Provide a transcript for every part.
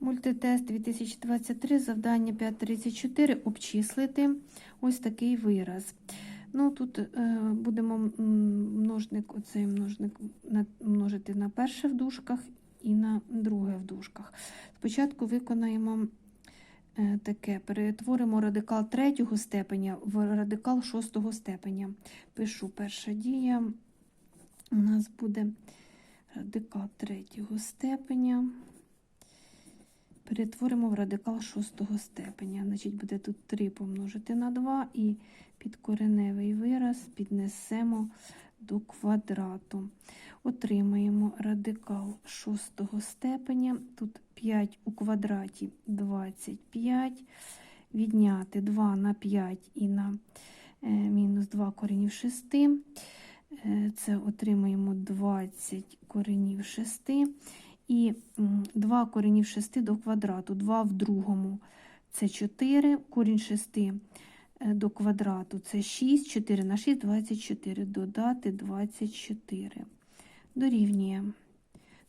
Мультитест 2023, завдання 534, обчислити ось такий вираз. Ну, тут е, будемо множник, оцей множник на, множити на перше в дужках і на друге в дужках. Спочатку виконаємо е, таке, перетворимо радикал третього степеня в радикал шостого степеня. Пишу перша дія. У нас буде радикал третього степеня. Перетворимо в радикал шостого степеня. Значить, буде тут 3 помножити на 2 і підкореневий вираз піднесемо до квадрату. Отримаємо радикал шостого степеня. Тут 5 у квадраті 25. Відняти 2 на 5 і на е, мінус 2 коренів 6. Е, Це отримаємо 20 коренів 6. І 2 коренів 6 до квадрату, 2 в другому це 4, корінь 6 до квадрату це 6, 4 на 6, 24, додати 24. Дорівнює.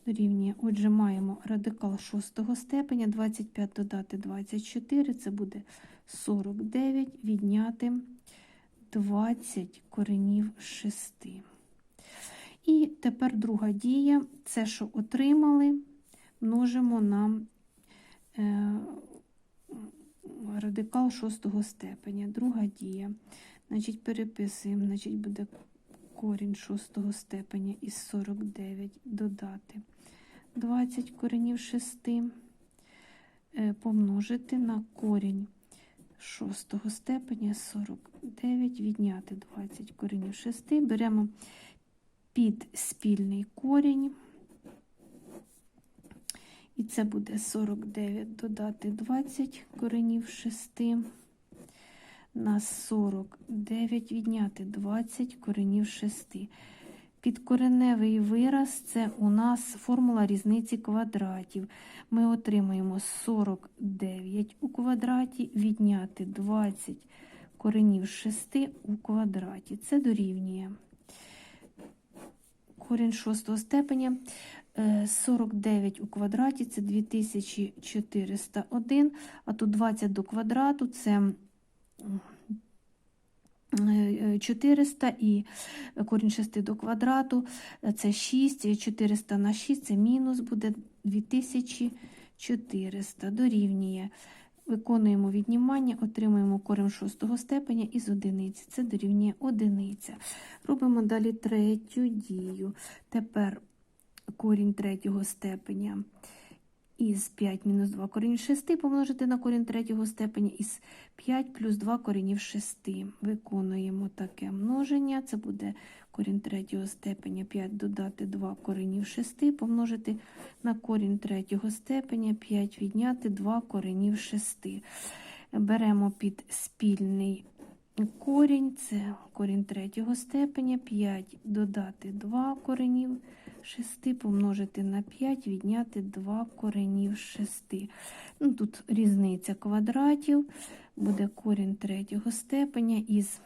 Дорівнює. Отже, маємо радикал 6 степеня, 25 додати 24, це буде 49, відняти 20 коренів 6. І тепер друга дія, це, що отримали, множимо на е, радикал шостого степеня. Друга дія. Значить, переписуємо, значить, буде корінь шостого степеня із 49 додати 20 коренів 6, е, помножити на корінь шостого степеня 49, відняти 20 коренів 6. Беремо під спільний корінь. І це буде 49 додати 20 коренів 6. На 49 відняти 20 коренів 6. Підкореневий вираз це у нас формула різниці квадратів. Ми отримаємо 49 у квадраті, відняти 20 коренів 6 у квадраті. Це дорівнює корінь шостого степеня. 49 у квадраті це 2401, а тут 20 до квадрату це 400 і корінь 6 до квадрату це 6, 400 на 6 це мінус буде 2400 дорівнює. Виконуємо віднімання, отримуємо корінь шостого степеня із одиниці. Це дорівнює одиниця. Робимо далі третю дію. Тепер корінь третього степеня із 5 мінус 2 корінь 6 помножити на корінь третього степеня із 5 плюс 2 корінів 6. Виконуємо таке множення. Це буде корінь третього степеня 5 додати 2 коренів 6, помножити на корінь третього степеня 5 відняти 2 коренів 6. Беремо під спільний корінь, це корінь третього степеня, 5 додати 2 коренів 6, помножити на 5, відняти 2 коренів 6. Ну, Тут різниця квадратів, буде корінь третього степеня із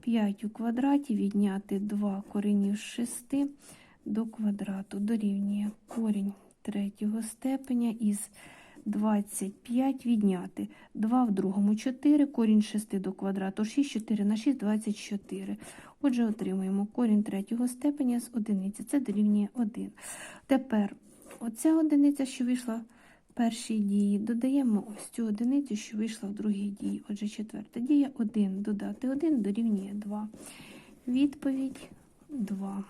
5 у квадраті відняти 2 коренів 6 до квадрату. Дорівнює корінь третього степеня із 25 відняти 2 в другому 4, корінь 6 до квадрату 6, 4 на 6, 24. Отже, отримуємо корінь третього степеня з одиниці. Це дорівнює 1. Тепер оця одиниця, що вийшла в першій дії, додаємо ось цю одиницю, що вийшла в другій дії. Отже, четверта дія 1 додати 1 дорівнює 2. Відповідь 2.